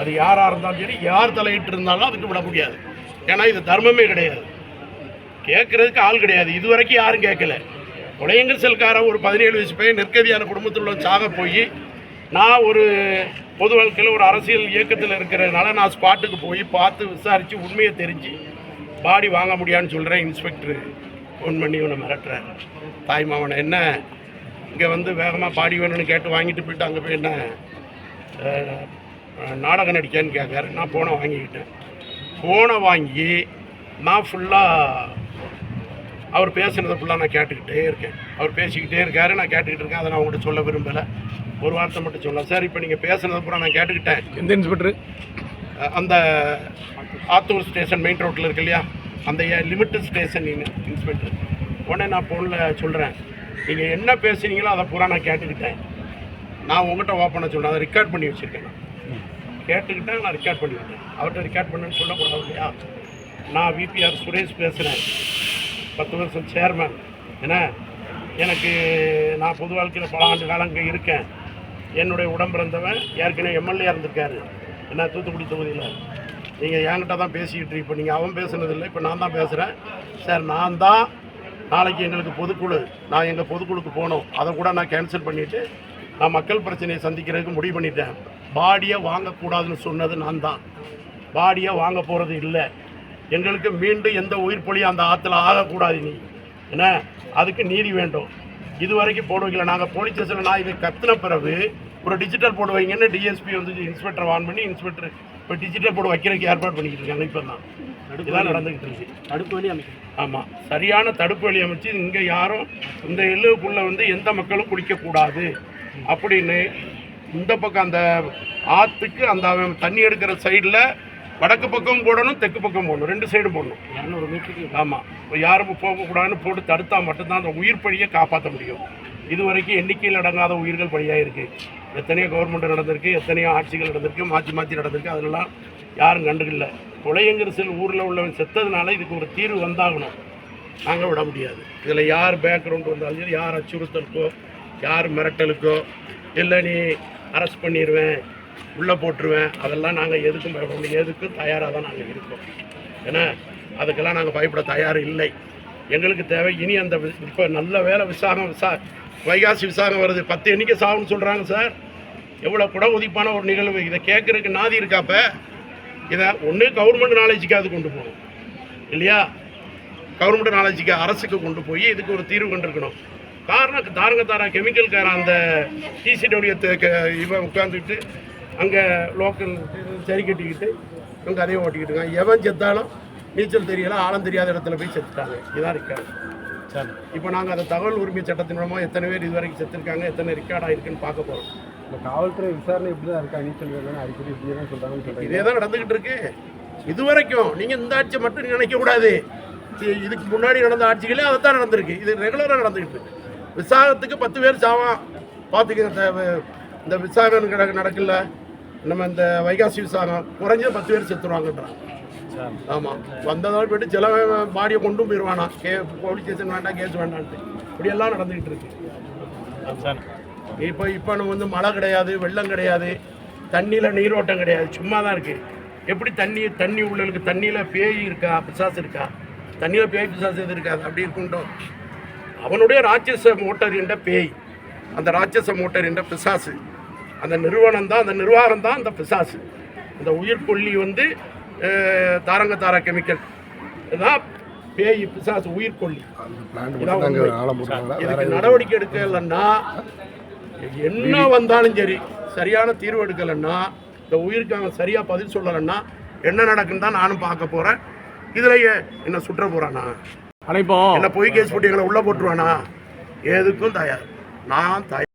அது யாராக இருந்தாலும் சரி யார் தலையிட்டு இருந்தாலும் அதுக்கு விட முடியாது. ஏன்னா இது தர்மமே கிடையாது. கேட்கறதுக்கு ஆள் கிடையாது. இது வரைக்கும் யாரும் கேட்கல. உலகங்கள் செல்காரன் ஒரு பதினேழு வயசு பையன் நெற்கதியான குடும்பத்தில் உள்ள சாக போய் நான் ஒரு பொது வாழ்க்கையில் ஒரு அரசியல் இயக்கத்தில் இருக்கிறதுனால நான் ஸ்பாட்டுக்கு போய் பார்த்து விசாரித்து உண்மையை தெரிஞ்சு பாடி வாங்க முடியான்னு சொல்கிறேன் இன்ஸ்பெக்டர் ஃபோன் பண்ணி இவனை மிரட்டுறேன் தாய் மாவனை என்ன? இங்கே வந்து வேகமாக பாடி வேணும்னு கேட்டு வாங்கிட்டு போயிட்டு அங்கே போய் என்ன? நாடகம் நடிக்கான்னு கேட்காரு. நான் ஃபோனை வாங்கிக்கிட்டேன். ஃபோனை வாங்கி நான் ஃபுல்லாக அவர் பேசுனதை ஃபுல்லாக நான் கேட்டுக்கிட்டே இருக்கேன். அவர் பேசிக்கிட்டே இருக்காரு. நான் கேட்டுக்கிட்டு இருக்கேன். அதை நான் உங்கள்கிட்ட சொல்ல விரும்பலை. ஒரு வார்த்தை மட்டும் சொல்ல சார் இப்போ நீங்கள் பேசுனதை பூரா நான் கேட்டுக்கிட்டேன். எந்த இன்ஸ்பெக்டர்? அந்த ஆத்தூர் ஸ்டேஷன் மெயின் ரோட்டில் இருக்கு இல்லையா? அந்த லிமிட்டட் ஸ்டேஷன் இன்ஸ்பெக்டர். உடனே நான் ஃபோனில் சொல்கிறேன் நீங்கள் என்ன பேசுனீங்களோ அதை பூரா நான் கேட்டுக்கிட்டேன். நான் உங்கள்கிட்ட ஓப்பனாக சொன்னேன் அதை ரெக்கார்ட் பண்ணி வச்சுருக்கேன் நான். கேட்டுக்கிட்டால் நான் ரெக்கார்ட் பண்ணிவிட்டேன் அவர்கிட்ட ரெக்கார்ட் பண்ணுன்னு சொல்லக்கூடாது இல்லையா? நான் விபிஆர் சுரேஷ் பேசுகிறேன் பத்து வருஷம் சேர்மேன் என்ன? எனக்கு நான் பொது வாழ்க்கையில் பல ஆண்டு காலம் இங்கே இருக்கேன். என்னுடைய உடம்பிறந்தவன் ஏற்கனவே எம்எல்ஏ இருந்திருக்காரு. என்ன தூத்துக்குடி தொகுதியில்? நீங்கள் என்கிட்ட தான் பேசிக்கிட்டு இப்போ நீங்கள் அவன் பேசுனதில்லை இப்போ நான் தான் பேசுகிறேன் சார் நான் தான் நாளைக்கு எங்களுக்கு பொதுக்குழு. நான் எங்கள் பொதுக்குழுக்கு போகணும் அதை கூட நான் கேன்சல் பண்ணிவிட்டு நான் மக்கள் பிரச்சனையை சந்திக்கிறதுக்கு முடிவு பண்ணிட்டேன். பாடியை வாங்கக்கூடாதுன்னு சொன்னது நான் தான் பாடியை வாங்க போகிறது இல்லை. எங்களுக்கு மீண்டும் எந்த உயிர் பொலியும் அந்த ஆற்றுல ஆகக்கூடாது நீ. என்ன? அதுக்கு நீதி வேண்டும். இது வரைக்கும் போட வைக்கல நாங்கள் போலீஸ் ஸ்டேஷனில் நான் இதை கத்தின பிறகு ஒரு டிஜிட்டல் போட வைங்கன்னு டிஎஸ்பி வந்து இன்ஸ்பெக்டர் வான் பண்ணி இன்ஸ்பெக்டர் இப்போ டிஜிட்டல் போட வைக்கிறதுக்கு ஏற்பாடு பண்ணிக்கிட்டு இருக்காங்க. இப்போ தான் இதுதான் நடந்துக்கிட்டு இருக்கு. தடுப்பு வழி அமைக்கணும். ஆமாம் சரியான தடுப்பு வழி அமைச்சு இங்கே யாரும் இந்த எல்லுக்குள்ளே வந்து எந்த மக்களும் குடிக்கக்கூடாது. அப்படின்னு இந்த பக்கம் அந்த ஆற்றுக்கு அந்த அவன் தண்ணி எடுக்கிற சைடில் வடக்கு பக்கம் போடணும் தெற்கு பக்கம் போடணும். ரெண்டு சைடும் போடணும். இரநூறு மீட்டருக்கு ஆமாம் யாரும் போகக்கூடாதுன்னு போட்டு தடுத்தா மட்டும்தான் அந்த உயிர் பழியை காப்பாற்ற முடியும். இது வரைக்கும் எண்ணிக்கையில் அடங்காத உயிர்கள் பழியாக இருக்குது எத்தனையோ கவர்மெண்ட் நடந்திருக்கு எத்தனையோ ஆட்சிகள் நடந்திருக்கு மாற்றி மாற்றி நடந்திருக்கு. அதெல்லாம் யாரும் கண்டுக்கல. கொலையங்கரிசல் ஊரில் உள்ளவன் செத்ததுனால இதுக்கு ஒரு தீர்வு வந்தாகணும். நாங்கள் விட முடியாது. இதில் யார் பேக்ரவுண்ட் வந்தாலும் சரி யார் அச்சுறுத்தலுக்கோ யார் மிரட்டலுக்கோ இல்லை நீ அரெஸ்ட் பண்ணிடுவேன் உள்ளே போட்டுருவேன். அதெல்லாம் நாங்கள் எதுக்கும் பயப்படணும் எதுக்கும் தயாராக தான் நாங்கள் இருக்கோம். ஏன்னா அதுக்கெல்லாம் நாங்கள் பயப்பட தயார் இல்லை. எங்களுக்கு தேவை இனி அந்த இப்போ நல்ல வேலை விசாகம் விசா வைகாசி விசாகம் வருது. பத்து எண்ணிக்கை சாகுன்னு சொல்கிறாங்க சார். எவ்வளோ குட உதிப்பான ஒரு நிகழ்வு. இதை கேட்குறதுக்கு நாதி இருக்காப்ப இதை ஒன்று கவர்மெண்ட் நாலேஜுக்காவது கொண்டு போகணும். இல்லையா? கவர்மெண்ட் நாலேஜுக்கு அரசுக்கு கொண்டு போய் இதுக்கு ஒரு தீர்வு கொண்டிருக்கணும். காரணம் தாரங்க தாரா கெமிக்கல்காரன் அந்த டிசிடோடைய இவன் உட்காந்துக்கிட்டு அங்கே லோக்கல் சரி கட்டிக்கிட்டு இவங்க அதையும் ஓட்டிக்கிட்டு இருக்காங்க எவன் செத்தாலும் நீச்சல் தெரியல ஆழம் தெரியாத இடத்துல போய் செத்துட்டாங்க. இதான் இருக்காங்க சார். இப்போ நாங்கள் அந்த தகவல் உரிமை சட்டத்தின் மூலமாக எத்தனை பேர் இது வரைக்கும் செத்துருக்காங்க எத்தனை ரெக்கார்டாக இருக்குன்னு பார்க்க போகிறோம் இந்த காவல்துறை விசாரணை இப்படி தான் இருக்கா? நீச்சல் வேணும் அடிக்கடி இப்படி தான் சொல்கிறீங்க இதே தான் நடந்துகிட்டு இருக்கு. இது வரைக்கும் நீங்கள் இந்த ஆட்சியை மட்டும் நினைக்க கூடாது. இது- இதுக்கு முன்னாடி நடந்த ஆட்சிகளே அதைத்தான் நடந்திருக்கு. இது ரெகுலராக நடந்துகிட்டு இருக்கு. விசாகத்துக்கு பத்து பேர் சாவான். பார்த்துக்கங்க இந்த விசாகம் கிடக்கு நடக்கல. நம்ம இந்த வைகாசி விசாகம் குறைஞ்ச பத்து பேர் செத்துருவாங்கன்றான். சார் ஆமாம் வந்ததால் போயிட்டு சில பாடியை கொண்டும் போயிடுவானா கே போலீஸ் ஸ்டேஷன் வேண்டாம் கேஸ் வேண்டான்ட்டு. இப்படியெல்லாம் நடந்துக்கிட்டு இருக்கு. சார் இப்போ இப்போ நம்ம வந்து மழை கிடையாது வெள்ளம் கிடையாது. தண்ணியில் நீரோட்டம் கிடையாது. சும்மா தான் இருக்குது எப்படி தண்ணி தண்ணி உள்ளலுக்கு தண்ணியில் பேய் இருக்கா பிசாசு இருக்கா? தண்ணியில் பேய் பிசாசு எது இருக்காது? அப்படி இருக்குண்டோம் அவனுடைய ராட்சச மோட்டர் என்ற பேய் அந்த ராட்சச மோட்டர் என்ற பிசாசு. அந்த நிறுவனம் தான் அந்த நிர்வாகம் தான் அந்த பிசாசு. அந்த உயிர்கொல்லி வந்து அஹ், தாரங்க தாரா கெமிக்கல். இதுதான் பேய் பிசாசு உயிர்கொல்லி இதுக்கு நடவடிக்கை எடுக்கலைன்னா என்ன வந்தாலும் சரி சரியான தீர்வு எடுக்கலைன்னா இந்த உயிருக்கு அவன் சரியாக பதில் சொல்லலைன்னா என்ன நடக்குன்னு தான் நானும் பார்க்க போகிறேன் இதில் என்ன சுற்ற போகிறானா ஆனால் என்ன பொய் கேஸ் போட்டு எங்களை உள்ளே போட்டுருவானா? எதுக்கும் தயார். நான் தயார்.